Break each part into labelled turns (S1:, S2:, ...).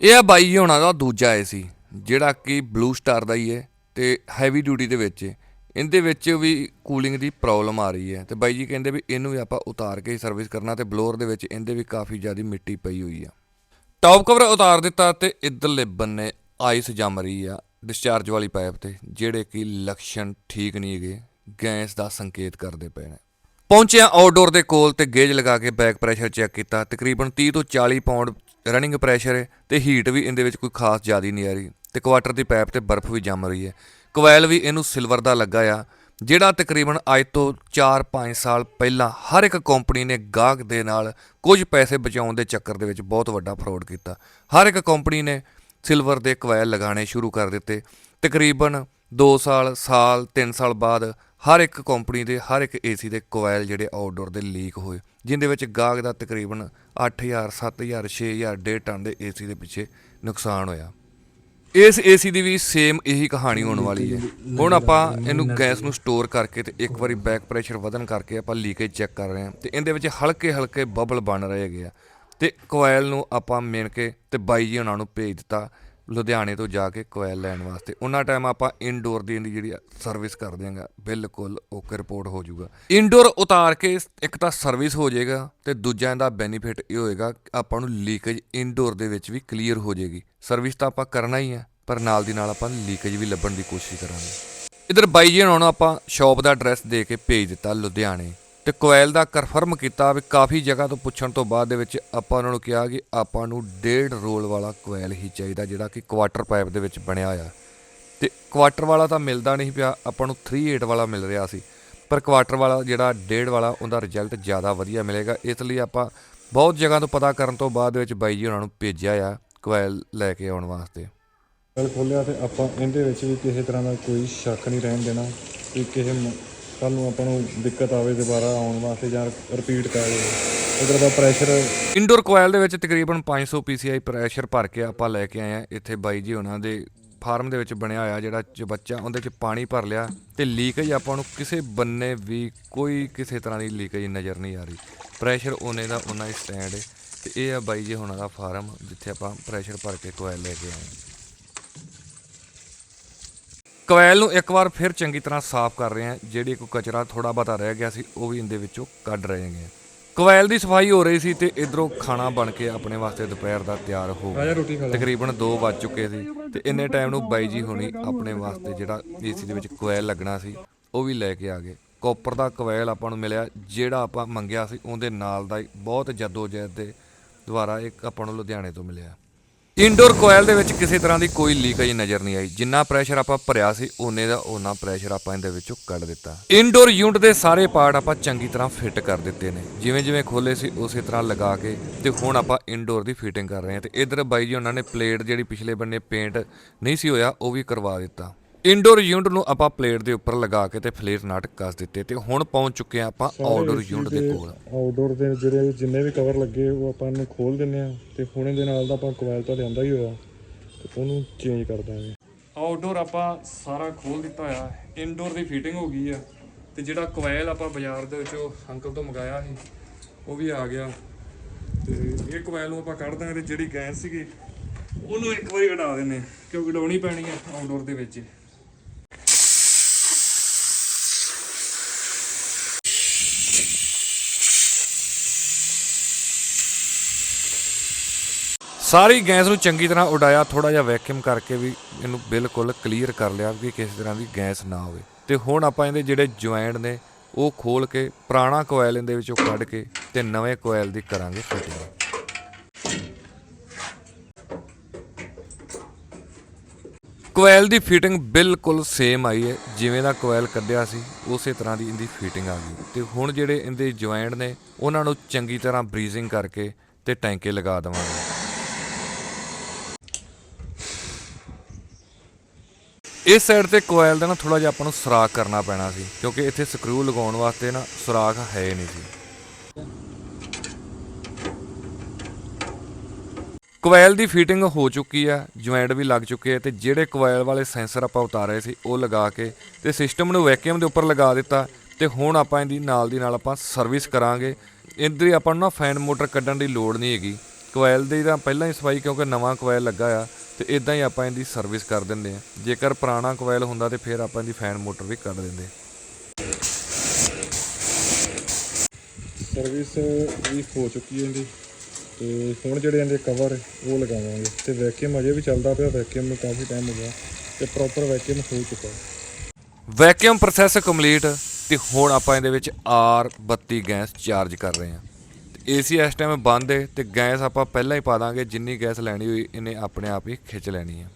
S1: ਇਹ ਆ ਬਾਈ ਜੀ ਹੋਣਾ ਦਾ ਦੂਜਾ ਏ ਸੀ, ਜਿਹੜਾ ਕਿ ਬਲੂ ਸਟਾਰ ਦਾ ਹੀ ਹੈ ਤੇ ਹੈਵੀ ਡਿਊਟੀ ਦੇ ਵਿੱਚ ਹੈ। ਇਹਦੇ ਵਿੱਚ ਵੀ ਕੂਲਿੰਗ ਦੀ ਪ੍ਰੋਬਲਮ ਆ ਰਹੀ ਹੈ ਤੇ ਬਾਈ ਜੀ ਕਹਿੰਦੇ ਵੀ ਇਹਨੂੰ ਵੀ ਆਪਾਂ ਉਤਾਰ ਕੇ ਸਰਵਿਸ ਕਰਨਾ ਤੇ ਬਲੋਰ ਦੇ ਵਿੱਚ ਇਹਦੇ ਵੀ ਕਾਫੀ ਜ਼ਿਆਦਾ ਮਿੱਟੀ ਪਈ ਹੋਈ ਆ ਟੌਪ ਕਵਰ ਉਤਾਰ ਦਿੱਤਾ ਤੇ ਇਧਰਲੇ ਬੰਨੇ ਆਈਸ ਜੰਮ ਰਹੀ ਆ ਡਿਸਚਾਰਜ ਵਾਲੀ ਪਾਈਪ ਤੇ, ਜਿਹੜੇ ਕਿ ਲੱਛਣ ਠੀਕ ਨਹੀਂ ਹੈਗੇ, ਗੈਸ ਦਾ ਸੰਕੇਤ ਕਰਦੇ ਪਏ ਨੇ ਪਹੁੰਚਿਆ ਆਊਟਡੋਰ ਦੇ ਕੋਲ ਤੇ ਗੇਜ ਲਗਾ ਕੇ ਬੈਕ ਪ੍ਰੈਸ਼ਰ ਚੈੱਕ ਕੀਤਾ, ਤਕਰੀਬਨ 30 ਤੋਂ 40 ਪਾਉਂਡ ਰਨਿੰਗ ਪ੍ਰੈਸ਼ਰ ਹੈ ਤੇ ਹੀਟ ਵੀ ਇਹਦੇ ਵਿੱਚ ਕੋਈ ਖਾਸ ਜ਼ਿਆਦਾ ਨਹੀਂ ਆ ਰਹੀ ਤੇ ਕੁਆਟਰ ਦੀ ਪਾਈਪ ਤੇ ਬਰਫ਼ ਵੀ ਜੰਮ ਰਹੀ ਹੈ। ਕੋਇਲ ਵੀ ਇਹਨੂੰ ਸਿਲਵਰ ਦਾ ਲੱਗਾ ਆ, ਜਿਹੜਾ ਤਕਰੀਬਨ ਅੱਜ ਤੋਂ 4-5 ਸਾਲ ਪਹਿਲਾਂ ਹਰ ਇੱਕ ਕੰਪਨੀ ਨੇ ਗਾਹਕ ਦੇ ਨਾਲ ਕੁਝ ਪੈਸੇ ਬਚਾਉਣ ਦੇ ਚੱਕਰ ਦੇ ਵਿੱਚ ਬਹੁਤ ਵੱਡਾ ਫਰਾਡ ਕੀਤਾ। ਹਰ ਇੱਕ ਕੰਪਨੀ ਨੇ ਸਿਲਵਰ ਦੇ ਕੋਇਲ ਲਗਾਉਣੇ ਸ਼ੁਰੂ ਕਰ ਦਿੱਤੇ। ਤਕਰੀਬਨ 2 ਸਾਲ ਸਾਲ 3 ਸਾਲ ਬਾਅਦ ਹਰ ਇੱਕ ਕੰਪਨੀ ਦੇ, ਹਰ ਇੱਕ ਏਸੀ ਦੇ ਕੋਇਲ ਜਿਹੜੇ ਆਊਟਡੋਰ ਦੇ ਲੀਕ ਹੋਏ, ਜਿੰਦੇ ਵਿੱਚ ਗਾਹਕ ਦਾ ਤਕਰੀਬਨ 8000 7000 6000 ਡੇਢ ਟਨ ਦੇ ਏਸੀ ਦੇ ਪਿੱਛੇ ਨੁਕਸਾਨ ਹੋਇਆ। ਇਸ ਏਸੀ ਦੀ ਵੀ ਸੇਮ ਇਹੀ ਕਹਾਣੀ ਹੋਣ ਵਾਲੀ ਹੈ। ਹੁਣ ਆਪਾਂ ਇਹਨੂੰ ਗੈਸ ਨੂੰ ਸਟੋਰ ਕਰਕੇ ਤੇ ਇੱਕ ਵਾਰੀ ਬੈਕ ਪ੍ਰੈਸ਼ਰ ਵਧਣ ਕਰਕੇ ਆਪਾਂ ਲੀਕੇਜ ਚੈੱਕ ਕਰ ਰਹੇ ਹਾਂ ਤੇ ਇਹਦੇ ਵਿੱਚ ਹਲਕੇ ਹਲਕੇ ਬਬਲ ਬਣ ਰਹੇ ਹੈਗੇ ਆ। ਤੇ ਕੋਇਲ ਨੂੰ ਆਪਾਂ ਮਿਣ ਕੇ ਤੇ ਬਾਈ ਜੀ ਉਹਨਾਂ ਨੂੰ ਭੇਜ ਦਿੱਤਾ ਲੁਧਿਆਣੇ ਤੋਂ ਜਾ ਕੇ ਕੋਇਲ ਲੈਣ ਵਾਸਤੇ। ਉਹਨਾਂ ਟਾਈਮ ਆਪਾਂ ਇਨਡੋਰ ਦੀ ਇਹਦੀ ਜਿਹੜੀ ਸਰਵਿਸ ਕਰ ਦਿਆਂਗਾ ਬਿਲਕੁਲ ਓਕੇ ਰਿਪੋਰਟ ਹੋ ਜਾਊਗਾ। ਇਨਡੋਰ ਉਤਾਰ ਕੇ ਇੱਕ ਤਾਂ ਸਰਵਿਸ ਹੋ ਜਾਏਗਾ ਤੇ ਦੂਜਾ ਇਹਦਾ ਬੈਨੀਫਿਟ ਇਹ ਹੋਏਗਾ, ਆਪਾਂ ਨੂੰ ਲੀਕੇਜ ਇਨਡੋਰ ਦੇ ਵਿੱਚ ਵੀ ਕਲੀਅਰ ਹੋ ਜਾਏਗੀ। ਸਰਵਿਸ ਤਾਂ ਆਪਾਂ ਕਰਨਾ ਹੀ ਹੈ, ਪਰ ਨਾਲ ਦੀ ਨਾਲ ਆਪਾਂ ਲੀਕੇਜ ਵੀ ਲੱਭਣ ਦੀ ਕੋਸ਼ਿਸ਼ ਕਰਾਂਗੇ। ਇਧਰ ਬਾਈ ਜੀ ਉਹਨਾਂ ਨੂੰ ਆਪਾਂ ਸ਼ਾਪ ਦਾ ਐਡਰੈਸ ਦੇ ਕੇ ਭੇਜ ਦਿੱਤਾ ਲੁਧਿਆਣੇ। ਤੇ ਕੋਇਲ ਦਾ ਕਨਫਰਮ ਕੀਤਾ ਵੀ ਕਾਫੀ ਜਗ੍ਹਾ ਤੋਂ ਪੁੱਛਣ ਤੋਂ ਬਾਅਦ ਦੇ ਵਿੱਚ ਆਪਾਂ ਉਹਨਾਂ ਨੂੰ ਕਿਹਾ ਕਿ ਆਪਾਂ ਨੂੰ ਡੇਢ ਰੋਲ ਵਾਲਾ ਕੋਇਲ ਹੀ ਚਾਹੀਦਾ ਜਿਹੜਾ ਕਿ ਕੁਆਟਰ ਪਾਈਪ ਦੇ ਵਿੱਚ ਬਣਿਆ ਆ ਤੇ ਕੁਆਟਰ ਵਾਲਾ ਤਾਂ ਮਿਲਦਾ ਨਹੀਂ ਪਿਆ, ਆਪਾਂ ਨੂੰ 38 ਵਾਲਾ ਮਿਲ ਰਿਹਾ ਸੀ। ਪਰ ਕੁਆਟਰ ਵਾਲਾ ਜਿਹੜਾ ਡੇਢ ਵਾਲਾ, ਉਹਦਾ ਰਿਜ਼ਲਟ ਜ਼ਿਆਦਾ ਵਧੀਆ ਮਿਲੇਗਾ। ਇਸ ਲਈ ਆਪਾਂ ਬਹੁਤ ਜਗ੍ਹਾ ਤੋਂ ਪਤਾ ਕਰਨ ਤੋਂ ਬਾਅਦ ਵਿੱਚ ਬਾਈ ਜੀ ਉਹਨਾਂ ਨੂੰ ਭੇਜਿਆ ਆ ਕੋਇਲ ਲੈ ਕੇ ਆਉਣ ਵਾਸਤੇ।
S2: ਕੱਲ ਖੋਲਿਆ ਤੇ ਆਪਾਂ ਇਹਦੇ ਵਿੱਚ ਵੀ ਕਿਸੇ ਤਰ੍ਹਾਂ ਦਾ ਕੋਈ ਸ਼ੱਕ ਨਹੀਂ ਰਹਿਣ ਦੇਣਾ ਕਿ ਕਿਸੇ ਕੱਲ ਨੂੰ ਆਪਾਂ ਨੂੰ ਦਿੱਕਤ ਆਵੇ ਦੁਬਾਰਾ ਆਉਣ ਵਾਸਤੇ ਜਾਂ ਰਿਪੀਟ ਕਰ ਜਾਵੇ ਇਧਰ ਦਾ ਪ੍ਰੈਸ਼ਰ
S1: ਇਨਡੋਰ ਕੋਇਲ ਦੇ ਵਿੱਚ ਤਕਰੀਬਨ 500 PCI ਪ੍ਰੈਸ਼ਰ ਭਰ ਕੇ ਆਪਾਂ ਲੈ ਕੇ ਆਏ ਆ ਇੱਥੇ ਬਾਈ ਜੀ ਉਹਨਾਂ ਦੇ ਫਾਰਮ ਦੇ ਵਿੱਚ ਬਣਿਆ ਹੋਇਆ ਜਿਹੜਾ ਚ ਬੱਚਾ, ਉਹਦੇ ਚ ਪਾਣੀ ਭਰ ਲਿਆ ਤੇ ਲੀਕੇਜ ਆਪਾਂ ਨੂੰ ਕਿਸੇ ਬੰਨੇ ਵੀ ਕੋਈ ਕਿਸੇ ਤਰ੍ਹਾਂ ਦੀ ਲੀਕੇਜ ਨਜ਼ਰ ਨਹੀਂ ਆ ਰਹੀ। ਪ੍ਰੈਸ਼ਰ ਉਹਨੇ ਦਾ, ਉਹਨਾਂ ਹੀ ਸਟੈਂਡ ਹੈ। ਤੇ ਇਹ ਆ ਬਾਈ ਜੀ ਉਹਨਾਂ ਦਾ ਫਾਰਮ ਜਿੱਥੇ ਆਪਾਂ ਪ੍ਰੈਸ਼ਰ ਭਰ ਕੇ ਕੋਇਲ ਲੈ ਕੇ ਆਏ ਹਾਂ। ਕੋਇਲ ਨੂੰ ਇੱਕ ਵਾਰ ਫਿਰ ਚੰਗੀ ਤਰ੍ਹਾਂ ਸਾਫ਼ ਕਰ ਰਹੇ ਹਾਂ। ਜਿਹੜੀ ਕੋਈ ਕਚਰਾ ਥੋੜਾ ਬਹੁਤਾ ਰਹਿ ਗਿਆ ਸੀ ਉਹ ਵੀ ਇਹਦੇ ਵਿੱਚੋਂ ਕੱਢ ਰਹੇ ਹਾਂ। ਕੋਇਲ ਦੀ ਸਫ਼ਾਈ ਹੋ ਰਹੀ ਸੀ ਤੇ ਇਧਰੋਂ ਖਾਣਾ ਬਣ ਕੇ ਆਪਣੇ ਵਾਸਤੇ ਦੁਪਹਿਰ ਦਾ ਤਿਆਰ ਹੋ ਗਿਆ। ਤਕਰੀਬਨ 2 ਵੱਜ ਚੁੱਕੇ ਸੀ ਤੇ ਇੰਨੇ ਟਾਈਮ ਨੂੰ ਬਾਈ ਜੀ ਹੁਣੀ ਆਪਣੇ ਵਾਸਤੇ ਜਿਹੜਾ ਏਸੀ ਦੇ ਵਿੱਚ ਕੋਇਲ ਲੱਗਣਾ ਸੀ ਉਹ ਵੀ ਲੈ ਕੇ ਆ ਗਏ। ਕਾਪਰ ਦਾ ਕੋਇਲ ਆਪਾਂ ਨੂੰ ਮਿਲਿਆ ਜਿਹੜਾ ਆਪਾਂ ਮੰਗਿਆ ਸੀ ਉਹਦੇ ਨਾਲ ਦਾ ਹੀ ਬਹੁਤ ਜਦੋਜਹਿਦ ਦੇ ਦੁਆਰਾ ਇੱਕ ਆਪਾਂ ਨੂੰ ਲੁਧਿਆਣੇ ਤੋਂ ਮਿਲਿਆ। ਇਨਡੋਰ ਕੋਇਲ ਦੇ ਵਿੱਚ ਕਿਸੇ ਤਰ੍ਹਾਂ ਦੀ ਕੋਈ ਲੀਕੇਜ ਨਜ਼ਰ ਨਹੀਂ ਆਈ। ਜਿੰਨਾ ਪ੍ਰੈਸ਼ਰ ਆਪਾਂ ਭਰਿਆ ਸੀ, ਓਨੇ ਦਾ ਓਨਾ ਪ੍ਰੈਸ਼ਰ ਆਪਾਂ ਇਹਦੇ ਵਿੱਚੋਂ ਕੱਢ ਦਿੱਤਾ। ਇਨਡੋਰ ਯੂਨਿਟ ਦੇ ਸਾਰੇ ਪਾਰਟ ਆਪਾਂ ਚੰਗੀ ਤਰ੍ਹਾਂ ਫਿੱਟ ਕਰ ਦਿੱਤੇ ਨੇ। ਜਿਵੇਂ ਜਿਵੇਂ ਖੋਲੇ ਸੀ, ਉਸੇ ਤਰ੍ਹਾਂ ਲਗਾ ਕੇ ਤੇ ਹੁਣ ਆਪਾਂ ਇਨਡੋਰ ਦੀ ਫਿਟਿੰਗ ਕਰ ਰਹੇ ਹਾਂ। ਤੇ ਇਧਰ ਬਾਈ ਜੀ, ਉਹਨਾਂ ਨੇ ਪਲੇਟ ਜਿਹੜੀ ਪਿਛਲੇ ਬੰਨੇ ਪੇਂਟ ਨਹੀਂ ਸੀ ਹੋਇਆ, ਉਹ ਵੀ ਕਰਵਾ ਦਿੱਤਾ। ਇਨਡੋਰ ਯੂਨਿਟ ਨੂੰ ਆਪਾਂ ਪਲੇਟ ਦੇ ਉੱਪਰ ਲਗਾ ਕੇ ਤੇ ਫਲੇਟ ਨਾਟ ਕੱਸ ਦਿੱਤੇ ਤੇ ਹੁਣ ਪਹੁੰਚ ਚੁੱਕੇ ਆ ਆਪਾਂ ਆਊਟਡੋਰ ਯੂਨਿਟ ਦੇ ਕੋਲ।
S2: ਆਊਟਡੋਰ ਦੇ ਜਿਹੜੇ ਜਿੰਨੇ ਵੀ ਕਵਰ ਲੱਗੇ ਉਹ ਆਪਾਂ ਇਹਨੂੰ ਖੋਲ ਦਿੰਨੇ ਆ ਤੇ ਹੁਣੇ ਦੇ ਨਾਲ ਦਾ ਆਪਾਂ ਕੋਇਲ ਤਾਂ ਲਿਆਂਦਾ ਹੀ ਹੋਇਆ ਤੇ ਉਹਨੂੰ ਚੇਂਜ ਕਰ ਦਾਂਗੇ। ਆਊਟਡੋਰ ਆਪਾਂ ਸਾਰਾ ਖੋਲ ਦਿੱਤਾ ਹੋਇਆ ਇਨਡੋਰ ਦੀ ਫਿਟਿੰਗ ਹੋ ਗਈ ਆ ਤੇ ਜਿਹੜਾ ਕੋਇਲ ਆਪਾਂ ਬਾਜ਼ਾਰ ਦੇ ਵਿੱਚੋਂ ਅੰਕਲ ਤੋਂ ਮੰਗਾਇਆ ਸੀ ਉਹ ਵੀ ਆ ਗਿਆ। ਤੇ ਇਹ ਕੋਇਲ ਨੂੰ ਆਪਾਂ ਕੱਢ ਦਾਂਗੇ ਤੇ ਜਿਹੜੀ ਗੈਸ ਸੀਗੀ ਉਹਨੂੰ ਇੱਕ ਵਾਰੀ ਹਟਾ ਦਿੰਨੇ ਕਿਉਂਕਿ ਡਾਉਣੀ ਪੈਣੀ ਆ ਆਊਟਡੋਰ ਦੇ ਵਿੱਚ।
S1: ਸਾਰੀ ਗੈਸ ਨੂੰ ਚੰਗੀ ਤਰ੍ਹਾਂ ਉਡਾਇਆ ਥੋੜਾ ਜਿਹਾ ਵੈਕਿਊਮ ਕਰਕੇ ਵੀ ਇਹਨੂੰ ਬਿਲਕੁਲ ਕਲੀਅਰ ਕਰ ਲਿਆ ਕਿ ਕਿਸੇ ਤਰ੍ਹਾਂ ਦੀ ਗੈਸ ਨਾ ਹੋਵੇ। ਤੇ ਹੁਣ ਆਪਾਂ ਇਹਦੇ ਜਿਹੜੇ ਜੁਆਇੰਟ ਨੇ, ਉਹ ਖੋਲ ਕੇ ਪੁਰਾਣਾ ਕੋਇਲ ਇਹਦੇ ਵਿੱਚੋਂ ਕੱਢ ਕੇ ਤੇ ਨਵੇਂ ਕੋਇਲ ਦੀ ਕਰਾਂਗੇ ਫਿਟਿੰਗ ਕੋਇਲ ਦੀ ਫਿਟਿੰਗ ਬਿਲਕੁਲ ਸੇਮ ਆਈ ਹੈ, ਜਿਵੇਂ ਦਾ ਕੋਇਲ ਕੱਢਿਆ ਸੀ, ਉਸੇ ਤਰ੍ਹਾਂ ਦੀ ਇਹਦੀ ਫਿਟਿੰਗ ਆ ਗਈ। ਤੇ ਹੁਣ ਜਿਹੜੇ ਇਹਦੇ ਜੁਆਇੰਟ ਨੇ, ਉਹਨਾਂ ਨੂੰ ਚੰਗੀ ਤਰ੍ਹਾਂ ਬਰੀਜ਼ਿੰਗ ਕਰਕੇ ਤੇ ਟੈਂਕੇ ਲਗਾ ਦੇਵਾਂਗੇ। ਇਸ ਸਾਈਡ ਤੇ ਕੋਇਲ ਦਾ ਨਾ ਥੋੜਾ ਜਿਹਾ ਆਪਾਂ ਨੂੰ ਸੁਰਾਖ ਕਰਨਾ ਪੈਣਾ ਸੀ, ਕਿਉਂਕਿ ਇੱਥੇ ਸਕਰੂ ਲਗਾਉਣ ਵਾਸਤੇ ਨਾ ਸੁਰਾਖ ਹੈ ਨਹੀਂ ਸੀ। ਕੋਇਲ ਦੀ ਫਿਟਿੰਗ ਹੋ ਚੁੱਕੀ ਆ ਜੁਆਇੰਟ ਵੀ ਲੱਗ ਚੁੱਕੇ ਆ, ਤੇ ਜਿਹੜੇ ਕੋਇਲ ਵਾਲੇ ਸੈਂਸਰ ਆਪਾਂ ਉਤਾਰੇ ਸੀ, ਉਹ ਲਗਾ ਕੇ ਤੇ ਸਿਸਟਮ ਨੂੰ ਵੈਕਿਊਮ ਦੇ ਉੱਪਰ ਲਗਾ ਦਿੱਤਾ, ਤੇ ਹੁਣ ਆਪਾਂ ਇਹਦੀ ਨਾਲ ਦੀ ਨਾਲ ਆਪਾਂ ਸਰਵਿਸ ਕਰਾਂਗੇ। ਇੱਧਰ ਆਪਾਂ ਨੂੰ ਨਾ ਫੈਨ ਮੋਟਰ ਕੱਢਣ ਦੀ ਲੋੜ ਨਹੀਂ ਹੈਗੀ। ਕੋਇਲ ਦੀ ਤਾਂ ਪਹਿਲਾਂ ਹੀ ਸਫ਼ਾਈ ਕਿਉਂਕਿ ਨਵਾਂ ਕੋਇਲ ਲੱਗਾ ਆ ਤੇ ਇਦਾਂ ਹੀ ਆਪਾਂ ਇਹਦੀ ਸਰਵਿਸ ਕਰ ਦਿੰਦੇ ਆ। ਜੇਕਰ ਪੁਰਾਣਾ ਕੋਇਲ ਹੁੰਦਾ ਤੇ ਫਿਰ ਆਪਾਂ ਇਹਦੀ ਫੈਨ ਮੋਟਰ ਵੀ ਕੱਢ ਦਿੰਦੇ।
S2: ਸਰਵਿਸ ਵੀ ਹੋ ਚੁੱਕੀ ਹੈ ਇਹਦੀ। ਤੇ ਹੁਣ ਜਿਹੜੇ ਇਹਦੇ ਕਵਰ ਉਹ ਲਗਾਵਾਂਗੇ। ਤੇ ਵੈਕਿਊਮ ਅਜੇ ਵੀ ਚੱਲਦਾ ਪਿਆ ਵੈਕਿਊਮ ਨੂੰ ਕਾਫੀ ਟਾਈਮ ਹੋ ਗਿਆ ਤੇ ਪ੍ਰੋਪਰ ਵੈਕਿਊਮ ਹੋ ਚੁੱਕਾ
S1: ਵੈਕਿਊਮ ਪ੍ਰੋਸੈਸ ਕੰਪਲੀਟ ਤੇ ਹੁਣ ਆਪਾਂ ਇਹਦੇ ਵਿੱਚ R32 ਗੈਸ ਚਾਰਜ ਕਰ ਰਹੇ ਹਾਂ। AC ਇਸ ਟਾਈਮ ਬੰਦ ਹੈ ਤੇ ਗੈਸ ਆਪਾਂ ਪਹਿਲਾਂ ਹੀ ਪਾ ਦਾਂਗੇ ਜਿੰਨੀ ਗੈਸ ਲੈਣੀ ਹੋਈ ਇਹਨੇ ਆਪਣੇ ਆਪ ਹੀ ਖਿੱਚ ਲੈਣੀ ਹੈ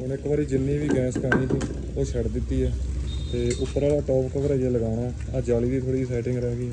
S2: ਹੁਣ ਇੱਕ ਵਾਰੀ ਜਿੰਨੀ ਵੀ ਗੈਸ ਪਾਣੀ ਸੀ ਉਹ ਛੱਡ ਦਿੱਤੀ ਹੈ ਤੇ ਉੱਪਰ ਵਾਲਾ ਟੌਪ ਕਵਰ ਅਜੇ ਲਗਾਉਣਾ ਆ। ਜਾਲੀ ਦੀ ਥੋੜੀ ਸੈਟਿੰਗ ਰਹਿ ਗਈ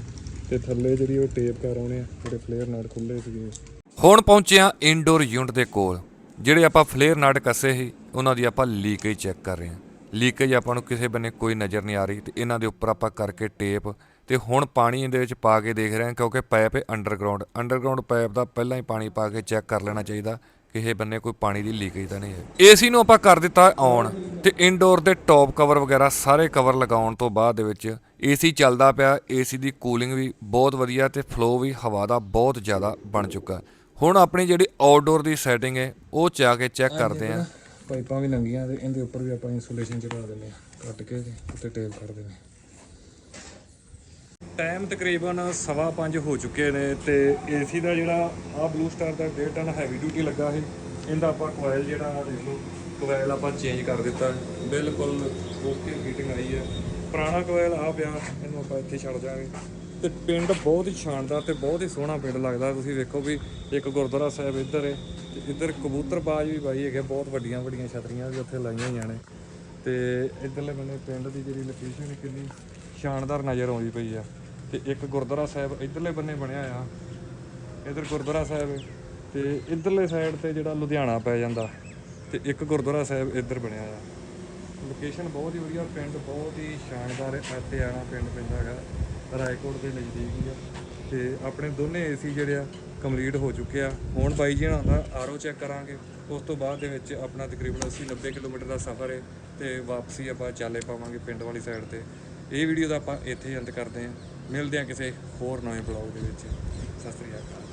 S2: ਤੇ ਥੱਲੇ ਜਿਹੜੀ ਉਹ ਟੇਪ ਕਰ ਆਉਣੇ ਆ ਜਿਹੜੇ ਫਲੇਅਰ ਨਾਲ ਖੁੱਲੇ ਸੀਗੇ।
S1: ਹੁਣ ਪਹੁੰਚੇ ਹਾਂ ਇਨਡੋਰ ਯੂਨਿਟ ਦੇ ਕੋਲ ਜਿਹੜੇ ਆਪਾਂ ਫਲੇਅਰ ਨਟ ਕੱਸੇ ਸੀ ਉਹਨਾਂ ਦੀ ਆਪਾਂ ਲੀਕੇਜ ਚੈੱਕ ਕਰ ਰਹੇ ਹਾਂ ਲੀਕੇਜ ਆਪਾਂ ਨੂੰ ਕਿਸੇ ਬੰਨੇ ਕੋਈ ਨਜ਼ਰ ਨਹੀਂ ਆ ਰਹੀ ਤੇ ਇਹਨਾਂ ਦੇ ਉੱਪਰ ਆਪਾਂ ਕਰਕੇ ਟੇਪ ਤੇ ਹੁਣ ਪਾਣੀ ਇਹਦੇ ਵਿੱਚ ਪਾ ਕੇ ਦੇਖ ਰਹੇ ਹਾਂ ਕਿਉਂਕਿ ਪਾਈਪ ਹੈ ਅੰਡਰਗਰਾਉਂਡ ਅੰਡਰਗਰਾਉਂਡ ਪਾਈਪ ਦਾ ਪਹਿਲਾਂ ਹੀ ਪਾਣੀ ਪਾ ਕੇ ਚੈੱਕ ਕਰ ਲੈਣਾ ਚਾਹੀਦਾ ਕਿਸੇ ਬੰਨੇ ਕੋਈ ਪਾਣੀ ਦੀ ਲੀਕੇਜ ਤਾਂ ਨਹੀਂ ਹੈ। ਏਸੀ ਨੂੰ ਆਪਾਂ ਕਰ ਦਿੱਤਾ ਔਨ ਤੇ ਇਨਡੋਰ ਦੇ ਟੌਪ ਕਵਰ ਵਗੈਰਾ ਸਾਰੇ ਕਵਰ ਲਗਾਉਣ ਤੋਂ ਬਾਅਦ ਦੇ ਵਿੱਚ ਏਸੀ ਚੱਲਦਾ ਪਿਆ ਏਸੀ ਦੀ ਕੂਲਿੰਗ ਵੀ ਬਹੁਤ ਵਧੀਆ ਤੇ ਫਲੋ ਵੀ ਹਵਾ ਦਾ ਬਹੁਤ ਜ਼ਿਆਦਾ ਬਣ ਚੁੱਕਾ। ਹੁਣ ਆਪਣੀ ਜਿਹੜੀ ਆਊਟਡੋਰ ਦੀ ਸੈਟਿੰਗ ਹੈ ਉਹ ਚਾ ਕੇ ਚੈੱਕ ਕਰਦੇ ਹਾਂ।
S2: ਪਾਈਪਾਂ ਵੀ ਲੰਗੀਆਂ ਤੇ ਇਹਦੇ ਉੱਪਰ ਵੀ ਆਪਾਂ ਇਨਸੂਲੇਸ਼ਨ ਚੜਾ ਦਿੰਦੇ ਆ ਕੱਟ ਕੇ ਤੇ ਉੱਤੇ ਟੇਪ ਕਰ ਦਿੰਦੇ ਟਾਈਮ ਤਕਰੀਬਨ 5:30 ਹੋ ਚੁੱਕੇ ਨੇ ਤੇ ਏਸੀ ਦਾ ਜਿਹੜਾ ਆ ਬਲੂ ਸਟਾਰ ਦਾ 1.5 ਟਨ ਹੈਵੀ ਡਿਊਟੀ ਲੱਗਾ ਸੀ, ਇਹਦਾ ਆਪਾਂ ਕੋਇਲ ਜਿਹੜਾ ਆਹ ਦੇਖ ਲਓ ਕੋਇਲ ਆਪਾਂ ਚੇਂਜ ਕਰ ਦਿੱਤਾ, ਬਿਲਕੁਲ ਓਕੇ ਫੀਟਿੰਗ ਆਈ ਹੈ। ਪੁਰਾਣਾ ਕੋਇਲ ਆ ਪਿਆ, ਇਹਨੂੰ ਆਪਾਂ ਇੱਥੇ ਛੱਡ ਜਾਵਾਂਗੇ ਤੇ ਪਿੰਡ ਬਹੁਤ ਹੀ ਸ਼ਾਨਦਾਰ ਤੇ ਬਹੁਤ ਹੀ ਸੋਹਣਾ ਪਿੰਡ ਲੱਗਦਾ, ਤੁਸੀਂ ਵੇਖੋ ਵੀ ਇੱਕ ਗੁਰਦੁਆਰਾ ਸਾਹਿਬ ਇੱਧਰ ਹੈ, ਤੇ ਇੱਧਰ ਕਬੂਤਰਬਾਜ਼ ਵੀ ਬਾਈ ਹੈਗੇ, ਬਹੁਤ ਵੱਡੀਆਂ ਵੱਡੀਆਂ ਛਤਰੀਆਂ ਵੀ ਉੱਥੇ ਲਾਈਆਂ ਹੋਈਆਂ ਨੇ। ਤੇ ਇੱਧਰਲੇ ਬੰਨੇ ਪਿੰਡ ਦੀ ਜਿਹੜੀ ਲੋਕੇਸ਼ਨ ਹੈ, ਕਿੰਨੀ ਸ਼ਾਨਦਾਰ ਨਜ਼ਰ ਆਉਂਦੀ ਪਈ ਆ। ਤੇ ਇੱਕ ਗੁਰਦੁਆਰਾ ਸਾਹਿਬ ਇੱਧਰਲੇ ਬੰਨੇ ਬਣਿਆ ਆ। ਇੱਧਰ ਗੁਰਦੁਆਰਾ ਸਾਹਿਬ ਹੈ ਤੇ ਇੱਧਰਲੇ ਸਾਈਡ ਤੇ ਜਿਹੜਾ ਲੁਧਿਆਣਾ ਪੈ ਜਾਂਦਾ ਤੇ ਇੱਕ ਗੁਰਦੁਆਰਾ ਸਾਹਿਬ ਇੱਧਰ ਬਣਿਆ ਆ। ਲੋਕੇਸ਼ਨ ਬਹੁਤ ਹੀ ਵਧੀਆ, ਪਿੰਡ ਬਹੁਤ ਹੀ ਸ਼ਾਨਦਾਰ ਹੈ ਇੱਥੇ ਆਣਾ ਪਿੰਡ ਪੈਂਦਾ ਹੈਗਾ, ਰਾਏਕੋਟ ਦੇ ਨਜ਼ਦੀਕ ਹੀ ਆ। ਤੇ ਆਪਣੇ ਦੋਨੇ ਏਸੀ ਜਿਹੜੇ ਆ ਕੰਪਲੀਟ ਹੋ ਚੁੱਕੇ ਆ। ਹੁਣ ਬਾਈ ਜੀ ਹਣਾ ਦਾ ਆਰਓ ਚੈੱਕ ਕਰਾਂਗੇ, ਉਸ ਤੋਂ ਬਾਅਦ ਦੇ ਵਿੱਚ ਆਪਣਾ ਤਕਰੀਬਨ 80 90 ਕਿਲੋਮੀਟਰ ਦਾ ਸਫ਼ਰ ਹੈ ਤੇ ਵਾਪਸੀ ਆਪਾਂ ਚਾਲੇ ਪਾਵਾਂਗੇ ਪਿੰਡ ਵਾਲੀ ਸਾਈਡ ਤੇ। ਇਹ ਵੀਡੀਓ ਦਾ ਆਪਾਂ ਇੱਥੇ ਹੀ ਅੰਤ ਕਰਦੇ ਹਾਂ ਮਿਲਦੇ ਹਾਂ ਕਿਸੇ ਹੋਰ ਨਵੇਂ ਬਲੌਗ ਦੇ ਵਿੱਚ। ਸਤਿ ਸ੍ਰੀ ਅਕਾਲ।